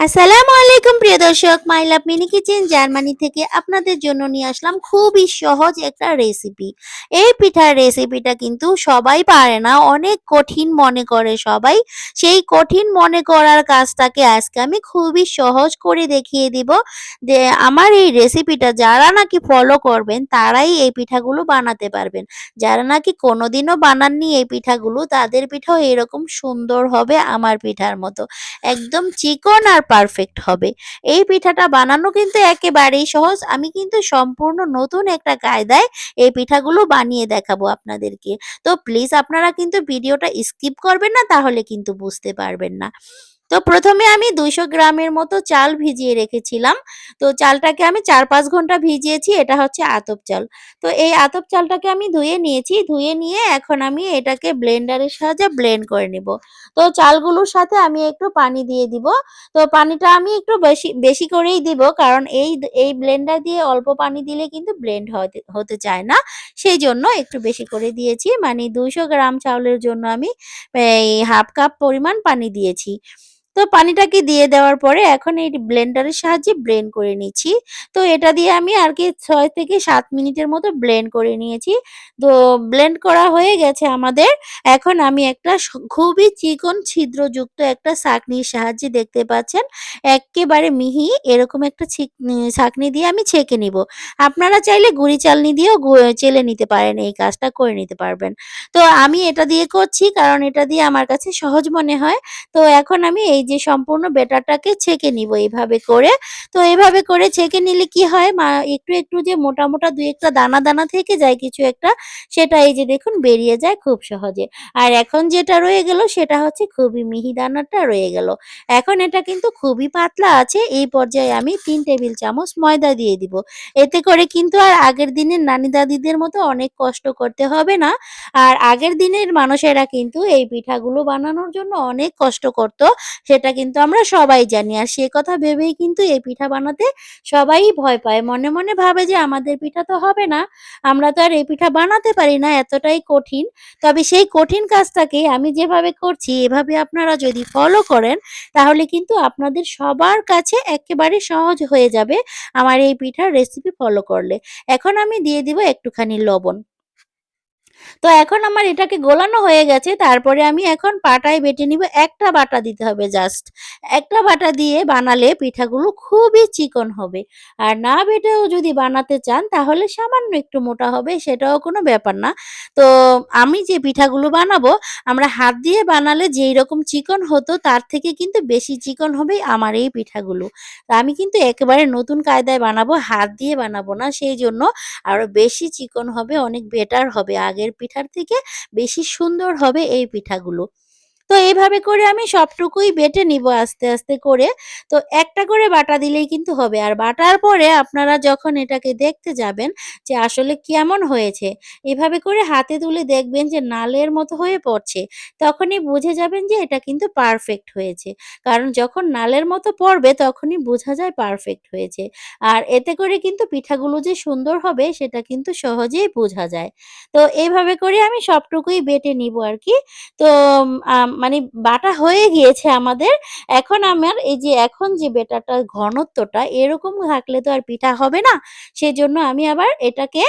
আসসালামু আলাইকুম প্রিয় দর্শক my love mini kitchen Germany থেকে আপনাদের জন্য নিয়ে আসলাম খুবই সহজ একটা রেসিপি এই পিঠার রেসিপিটা কিন্তু সবাই পারে না, অনেক কঠিন মনে করে সবাই। সেই কঠিন মনে করার কাজটাকে আজকে আমি খুবই সহজ করে দেখিয়ে দিব। যে আমার এই রেসিপিটা যারা নাকি ফলো করবেন, তারাই এই পিঠাগুলো বানাতে পারবেন। যারা নাকি কোনোদিনও বানাননি এই পিঠাগুলো, তাদের পিঠাও এরকম সুন্দর হবে আমার পিঠার মতো। একদম চিকন আর পারফেক্ট হবে। এই পিঠাটা বানানো কিন্তু একেবারেই সহজ। আমি কিন্তু সম্পূর্ণ নতুন একটা কায়দায় এই পিঠাগুলো বানিয়ে দেখাবো আপনাদেরকে। তো প্লিজ আপনারা কিন্তু ভিডিওটা স্কিপ করবেন না, তাহলে কিন্তু বুঝতে পারবেন না। তো প্রথমে আমি দুইশো গ্রামের মতো চাল ভিজিয়ে রেখেছিলাম। তো চালটাকে আমি চার পাঁচ ঘণ্টা ভিজিয়েছি, এটা হচ্ছে আতপ চাল। তো এই আতপ চালটাকে আমি ধুয়ে নিয়েছি, ধুয়ে নিয়ে এখন আমি এটাকে ব্লেন্ডারের সাহায্যে ব্লেন্ড করে নিব। তো চালগুলোর সাথে আমি একটু পানি দিয়ে দিব। তো পানিটা আমি একটু বেশি বেশি করেই দিব, কারণ এই এই ব্লেন্ডার দিয়ে অল্প পানি দিলে কিন্তু ব্লেন্ড হতে চায় না। সেই জন্য একটু বেশি করে দিয়েছি। মানে দুইশো গ্রাম চাউলের জন্য আমি এই হাফ কাপ পরিমাণ পানি দিয়েছি। তো পানিটাকে দিয়ে দেওয়ার পরে এখন এই ব্লেন্ডারের সাহায্যে ব্লেন্ড করে নিচ্ছি। তো এটা দিয়ে আমি আর কি ছয় থেকে সাত মিনিটের মতো ব্লেন্ড করে নিয়েছি। তো ব্লেন্ড করা হয়ে গেছে আমাদের। এখন আমি একটা খুবই চিকন ছিদ্রযুক্ত একটা ছাঁকনির সাহায্যে দেখতে পাচ্ছেন, একেবারে মিহি এরকম একটা ছাঁকনি দিয়ে আমি ছেঁকে নিব। আপনারা চাইলে গুড়ি চালনি দিয়েও চেলে নিতে পারেন, এই কাজটা করে নিতে পারবেন। তো আমি এটা দিয়ে করছি, কারণ এটা দিয়ে আমার কাছে সহজ মনে হয়। তো এখন আমি এই যে সম্পূর্ণ বেটারটাকে ছেঁকে নিব এইভাবে করে। তো এইভাবে করে ছেঁকে নিলে কি হয়? মা, একটু একটু যে মোটা মোটা দুই একটা দানা দানা থেকে যায় কিছু একটা, সেটা এই যে দেখুন বেরিয়ে যায় খুব সহজে। আর এখন যেটা রয়ে গেল সেটা হচ্ছে খুবই মিহি দানাটা রয়ে গেল। এখন এটা কিন্তু খুবই পাতলা আছে, এই পর্যায়ে আমি তিন টেবিল চামচ ময়দা দিয়ে দিব। এতে করে কিন্তু আর আগের দিনের নানি দাদিদের মতো অনেক কষ্ট করতে হবে না। আর আগের দিনের মানুষেরা কিন্তু এই পিঠাগুলো বানানোর জন্য অনেক কষ্ট করত। সেটা কিন্তু আমরা সবাই জানি। আর সে কথা ভেবেই কিন্তু এই পিঠা বানাতে সবাই ভয় পায়। মনে মনে ভাবে যে আমাদের পিঠা তো হবে না। আমরা তো আর এই পিঠা বানাতে পারি না, এতটাই কঠিন। তবে সেই কঠিন কাজটাকে আমি যেভাবে করছি, এভাবে আপনারা যদি ফলো করেন, তাহলে কিন্তু আপনাদের সবার কাছে একেবারে সহজ হয়ে যাবে আমার এই পিঠার রেসিপি ফলো করলে। এখন আমি দিয়ে দিব একটুখানি লবণ। তো এখন আমার এটাকে গোলানো হয়ে গেছে, তারপরে আমি এখন পাটায় বেটে নিব, একটা বাটা দিতে হবে জাস্ট একটা বাটা দিয়ে বানালে পিঠাগুলো খুবই চিকন হবে। আর না বেটেও যদি বানাতে চান, তাহলে সামান্য একটু মোটা হবে, সেটাও কোনো ব্যাপার না। তো আমি যে পিঠাগুলো বানাবো, আমরা হাত দিয়ে বানালে যেই রকম চিকন হতো, তার থেকে কিন্তু বেশি চিকন হবে আমার এই পিঠাগুলো। তা আমি কিন্তু একেবারে নতুন কায়দায় বানাবো, হাত দিয়ে বানাবো না, সেই জন্য আরও বেশি চিকন হবে, অনেক বেটার হবে, আগের পিঠার থেকে বেশি সুন্দর হবে এই পিঠাগুলো। তো এইভাবে করে আমি সবটুকুই বেটে নিব আস্তে আস্তে করে। তো একটা করে বাটা দিলেই কিন্তু হবে। আর বাটার পরে আপনারা যখন এটাকে দেখতে যাবেন যে আসলে কেমন হয়েছে, এভাবে করে হাতে তুলে দেখবেন যে নালের মতো হয়ে পড়ছে, তখনই বুঝে যাবেন যে এটা কিন্তু পারফেক্ট হয়েছে। কারণ যখন নালের মতো পড়বে, তখনই বোঝা যায় পারফেক্ট হয়েছে। আর এতে করে কিন্তু পিঠাগুলো যে সুন্দর হবে, সেটা কিন্তু সহজেই বোঝা যায়। তো এইভাবে করে আমি সবটুকুই বেটে নিব আর কি তো মানে বাটা হয়ে গিয়েছে আমাদের। এখন আমার এই যে এখন যে বেটাটা ঘনত্বটা এরকম থাকলে তো আর পিঠা হবে না। সেজন্য আমি আবার এটাকে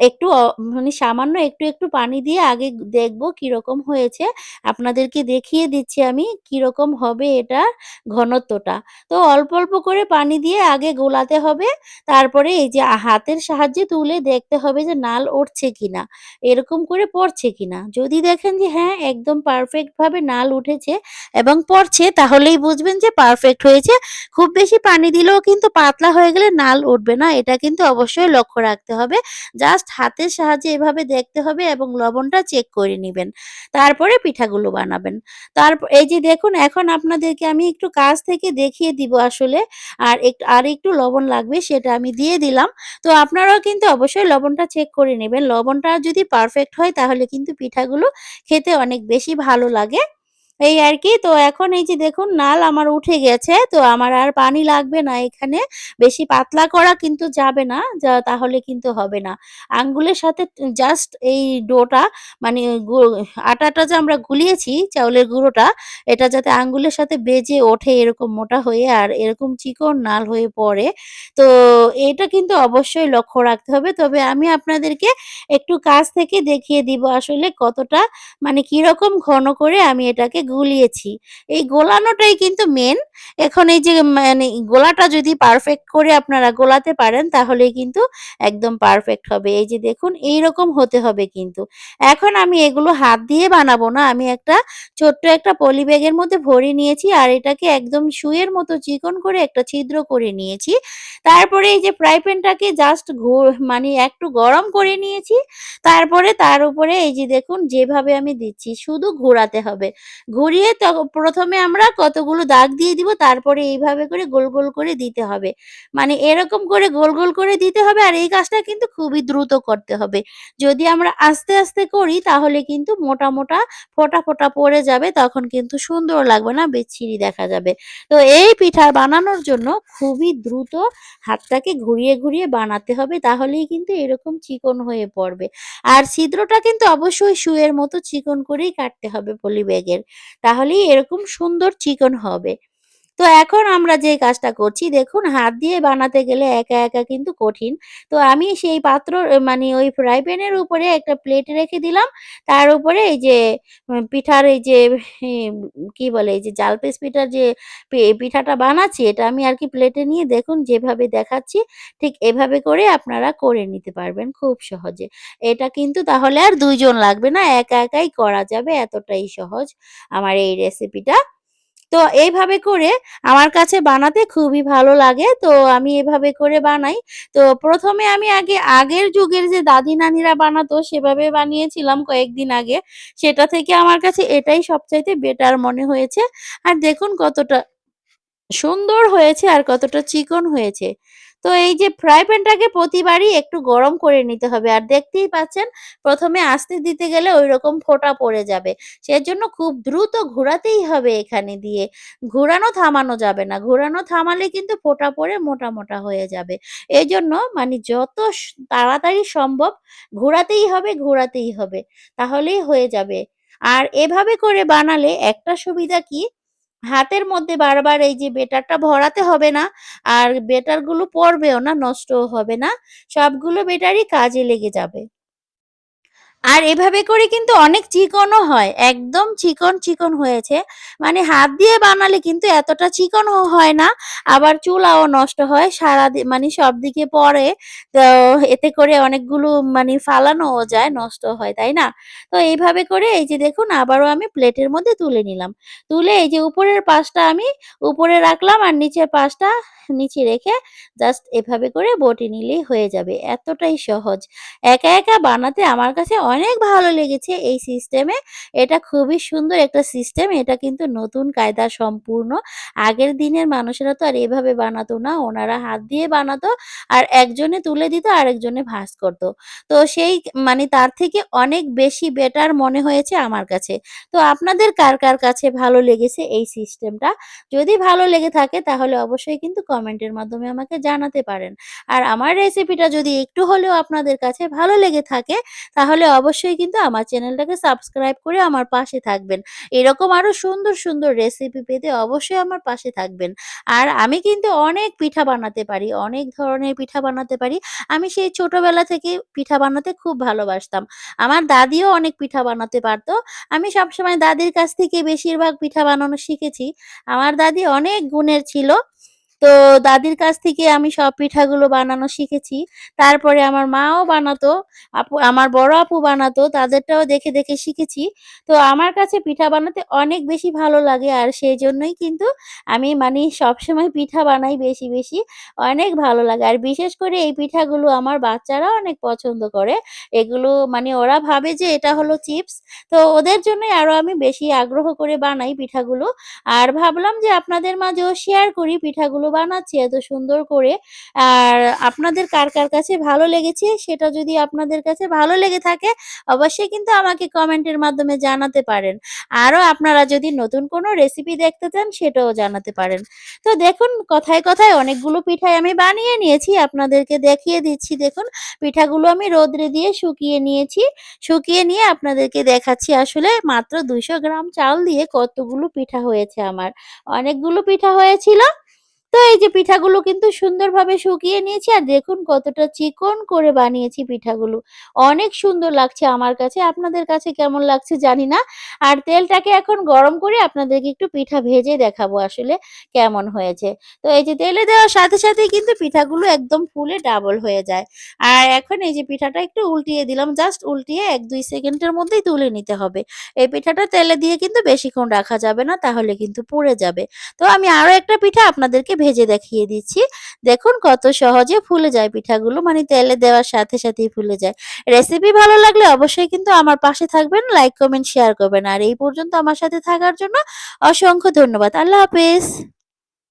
একটু মানে সামান্য একটু, একটু পানি দিয়ে আগে দেখব কীরকম হয়েছে। আপনাদেরকে দেখিয়ে দিচ্ছি আমি কীরকম হবে এটা ঘনত্বটা। তো অল্প, অল্প করে পানি দিয়ে আগে গোলাতে হবে। তারপরে এই যে হাতের সাহায্যে তুলে দেখতে হবে যে নাল উঠছে কিনা। এরকম করে পড়ছে কিনা। যদি দেখেন যে হ্যাঁ, একদম পারফেক্ট ভাবে নাল উঠেছে এবং পড়ছে তাহলেই বুঝবেন যে পারফেক্ট হয়েছে। খুব বেশি পানি দিলেও কিন্তু পাতলা হয়ে গেলে নাল উঠবে না। এটা কিন্তু অবশ্যই লক্ষ্য রাখতে হবে। জাস্ট হাতের সাহায্যে এভাবে দেখতে হবে এবং লবণটা চেক করে নেবেন তারপরে পিঠাগুলো বানাবেন। তারপর এই যে দেখুন, এখন আপনাদেরকে আমি একটু কাছ থেকে দেখিয়ে দিব আসলে। আর একটু আর একটু লবণ লাগবে সেটা আমি দিয়ে দিলাম। তো আপনারাও কিন্তু অবশ্যই লবণটা চেক করে নেবেন লবণটা যদি পারফেক্ট হয় তাহলে কিন্তু পিঠাগুলো খেতে অনেক বেশি ভালো লাগে। এই আর কি। তো এখন এই যে দেখুন নাল আমার উঠে গেছে। তো আমার আর পানি লাগবে না এখানে। বেশি পাতলা করা কিন্তু যাবে না। যা তাহলে কিন্তু হবে না। আঙ্গুলের সাথে জাস্ট এই ডোটা মানে আটাটা যে আমরা গুলিয়েছি চাউলের গুঁড়োটা, এটা যাতে আঙ্গুলের সাথে বেজে ওঠে এরকম মোটা হয়ে আর এরকম চিকন নাল হয়ে পড়ে। তো এটা কিন্তু অবশ্যই লক্ষ্য রাখতে হবে। তবে আমি আপনাদেরকে একটু কাছ থেকে দেখিয়ে দিব আসলে কতটা মানে কীরকম ঘন করে আমি এটাকে গুলিয়েছি। এই গোলানোটাই কিন্তু মেন। এখন এই যে মানে গোলাটা যদি পারফেক্ট করে আপনারা গোলাতে পারেন, তাহলেই কিন্তু একদম পারফেক্ট হবে। এই যে দেখুন, এইরকম হতে হবে কিন্তু। এখন আমি এগুলো হাত দিয়ে বানাবো না। আমি একটা ছোট্ট একটা পলি ব্যাগের মধ্যে ভরে নিয়েছি আর এটাকে একদম শুয়ের মতো চিকন করে একটা ছিদ্র করে নিয়েছি। তারপরে এই যে ফ্রাই প্যানটাকে জাস্ট মানে একটু গরম করে নিয়েছি। তারপরে তার উপরে এই যে দেখুন, যেভাবে আমি দিচ্ছি, শুধু ঘোরাতে হবে। ঘুরিয়ে ১ম আমরা কতগুলো দাগ দিয়ে দিব তারপরে এইভাবে করে গোল, গোল করে দিতে হবে। মানে এরকম করে গোল, গোল করে দিতে হবে আর এই কাজটা কিন্তু খুবই দ্রুত করতে হবে। যদি আমরা আস্তে, আস্তে করি তাহলে কিন্তু মোটা, মোটা ফোটা ফোটা পড়ে যাবে তখন কিন্তু সুন্দর লাগবে না বিচ্ছিরি দেখা যাবে। তো এই পিঠা বানানোর জন্য খুবই দ্রুত হাতটাকে ঘুরিয়ে, ঘুরিয়ে বানাতে হবে তাহলেই কিন্তু এরকম চিকন হয়ে পড়বে। আর ছিদ্রটা কিন্তু অবশ্যই শুয়ের মতো চিকন করেই কাটতে হবে পলি ব্যাগের। তাহলেই এরকম সুন্দর চিকন হবে। তো এখন আমরা যে কাজটা করছি দেখুন হাত দিয়ে বানাতে গেলে একা, একা কিন্তু কঠিন। তো আমি সেই পাত্র মানে ওই ফ্রাই প্যানের উপরে একটা প্লেট রেখে দিলাম। তার উপরে এই যে পিঠার এই যে কি বলে এই যে জালপেস পিঠার যে পিঠাটা বানাচ্ছি এটা আমি আর কি প্লেটে নিয়ে দেখুন যেভাবে দেখাচ্ছি ঠিক এভাবে করে আপনারা করে নিতে পারবেন খুব সহজে। এটা কিন্তু তাহলে আর ২ জন লাগবে না। একা, একাই করা যাবে এতটাই সহজ আমার এই রেসিপিটা। তো এইভাবে করে আমার কাছে বানাতে খুবই ভালো লাগে। তো আমি এভাবে করে বানাই। তো প্রথমে আমি আগে, আগের যুগের যে দাদি-নানিরা বানাতো সেভাবে বানিয়েছিলাম কয়েকদিন আগে। সেটা থেকে আমার কাছে এটাই সবচাইতে বেটার মনে হয়েছে। আর দেখুন কতটা সুন্দর হয়েছে আর কতটা চিকন হয়েছে। তো এই যে ফ্রাই প্যানটাকে প্রতিবারই একটু গরম করে নিতে হবে। আর দেখতেই পাচ্ছেন ১ম এ আস্তে দিতে গেলে ওই রকম ফোঁটা পড়ে যাবে। সেজন্য খুব দ্রুত ঘোরাতেই হবে এখানে দিয়ে। ঘোরানো থামানো যাবে না। ঘোরানো থামালে কিন্তু ফোঁটা পড়ে মোটা, মোটা হয়ে যাবে। এই জন্য মানে যত তাড়াতাড়ি সম্ভব ঘোরাতেই হবে, ঘোরাতেই হবে। তাহলেই হয়ে যাবে। আর এভাবে করে বানালে একটা সুবিধা কি? হাতের মধ্যে বারবার এই যে বেটারটা ভরাতে হবে না। আর বেটারগুলো পড়বেও না, নষ্টও হবে না। সবগুলো বেটারই কাজে লেগে যাবে। আর এভাবে করে কিন্তু অনেক চিকনও হয়। একদম চিকন, চিকন হয়েছে। মানে হাত দিয়ে বানালে কিন্তু এতটা চিকনও হয় না। আবার চুলাও নষ্ট হয়। সারাদি মানে সব দিকে পরে তো এতে করে অনেকগুলো মানে ফালানোও যায়, নষ্ট হয়, তাই না? তো এইভাবে করে এই যে দেখুন আবারও আমি প্লেটের মধ্যে তুলে নিলাম। তুলে এই যে উপরের পাশটা আমি উপরে রাখলাম আর নিচের পাশটা নিচে রেখে জাস্ট এভাবে করে বটি নিলেই হয়ে যাবে। এতটাই সহজ। একা, একা বানাতে আমার কাছে অনেক ভালো লেগেছে এই সিস্টেমে। এটা খুবই সুন্দর একটা সিস্টেম। এটা কিন্তু নতুন কায়দা সম্পূর্ণ। আগের দিনের মানুষেরা তো আর এভাবে বানাতো না। ওনারা হাত দিয়ে বানাতো আর একজনে তুলে দিত আরেকজনে ভাঁজ করত। তো সেই মানে তার থেকে অনেক বেশি বেটার মনে হয়েছে আমার কাছে। তো আপনাদের কার, কার কাছে ভালো লেগেছে এই সিস্টেমটা? যদি ভালো লেগে থাকে তাহলে অবশ্যই কিন্তু কমেন্টের মাধ্যমে আমাকে জানাতে পারেন। আর আমার রেসিপিটা যদি একটু হলেও আপনাদের কাছে ভালো লেগে থাকে তাহলে অবশ্যই কিন্তু আমার চ্যানেলটাকে সাবস্ক্রাইব করে আমার পাশে থাকবেন। এরকম আরও সুন্দর, সুন্দর রেসিপি পেতে অবশ্যই আমার পাশে থাকবেন। আর আমি কিন্তু অনেক পিঠা বানাতে পারি। অনেক ধরনের পিঠা বানাতে পারি। আমি সেই ছোটবেলা থেকেই পিঠা বানাতে খুব ভালোবাসতাম। আমার দাদিও অনেক পিঠা বানাতে পারতো আমি সবসময় দাদির কাছ থেকে বেশিরভাগ পিঠা বানানো শিখেছি। আমার দাদি অনেক গুণের ছিল। তো দাদির কাছ থেকে আমি সব পিঠাগুলো বানানো শিখেছি। তারপরে আমার মাও বানাতো। আপু আমার বড় আপু বানাতো। তাদেরটাও দেখে, দেখে শিখেছি। তো আমার কাছে পিঠা বানাতে অনেক বেশি ভালো লাগে আর সেই জন্যই কিন্তু আমি মানে সবসময় পিঠা বানাই বেশি, বেশি। অনেক ভালো লাগে। আর বিশেষ করে এই পিঠাগুলো আমার বাচ্চারা অনেক পছন্দ করে। এগুলো মানে ওরা ভাবে যে এটা হলো চিপস। তো ওদের জন্যই আরও আমি বেশি আগ্রহ করে বানাই পিঠাগুলো। আর ভাবলাম যে আপনাদের মাঝেও শেয়ার করি পিঠাগুলো বানাচ্ছি এত সুন্দর করে। আর আপনাদের কার, কার কাছে ভালো লেগেছে সেটা যদি আপনাদের কাছে ভালো লেগে থাকে অবশ্যই কিন্তু আমাকে কমেন্টের মাধ্যমে জানাতে পারেন। আরও আপনারা যদি নতুন কোনো রেসিপি দেখতে চান সেটাও জানাতে পারেন। তো দেখুন কথায়, কথায় অনেকগুলো পিঠাই আমি বানিয়ে নিয়েছি। আপনাদেরকে দেখিয়ে দিচ্ছি দেখুন পিঠাগুলো আমি রোদ্রে দিয়ে শুকিয়ে নিয়েছি। শুকিয়ে নিয়ে আপনাদেরকে দেখাচ্ছি আসলে মাত্র ২০০ গ্রাম চাল দিয়ে কতগুলো পিঠা হয়েছে আমার। অনেকগুলো পিঠা হয়েছিল। তো এই যে পিঠাগুলো কিন্তু সুন্দরভাবে শুকিয়ে নিয়েছি আর দেখুন কতটা চিকন করে বানিয়েছি পিঠাগুলো। অনেক সুন্দর লাগছে আমার কাছে। আপনাদের কাছে কেমন লাগছে জানি না। আর তেলটাকে এখন গরম করে আপনাদেরকে একটু পিঠা ভেজে দেখাবো আসলে কেমন হয়েছে। তো এই যে তেলে দেওয়ার সাথে, সাথেই কিন্তু পিঠাগুলো একদম ফুলে ডাবল হয়ে যায়। আর এখন এই যে পিঠাটা একটু উল্টিয়ে দিলাম। জাস্ট উল্টিয়ে ১-২ সেকেন্ডের মধ্যেই তুলে নিতে হবে। এই পিঠাটা তেলে দিয়ে কিন্তু বেশিক্ষণ রাখা যাবে না তাহলে কিন্তু পুড়ে যাবে। তো আমি আরও একটা পিঠা আপনাদেরকে ভেজে দেখিয়ে দিচ্ছি। দেখুন কত সহজে ফুলে যায় পিঠাগুলো মানে তেলে দেওয়ার সাথে, সাথেই ফুলে যায়। রেসিপি ভালো লাগলে অবশ্যই কিন্তু আমার পাশে থাকবেন, লাইক, কমেন্ট, শেয়ার করবেন। আর এই পর্যন্ত আমার সাথে থাকার জন্য অসংখ্য ধন্যবাদ। আল্লাহ হাফেজ।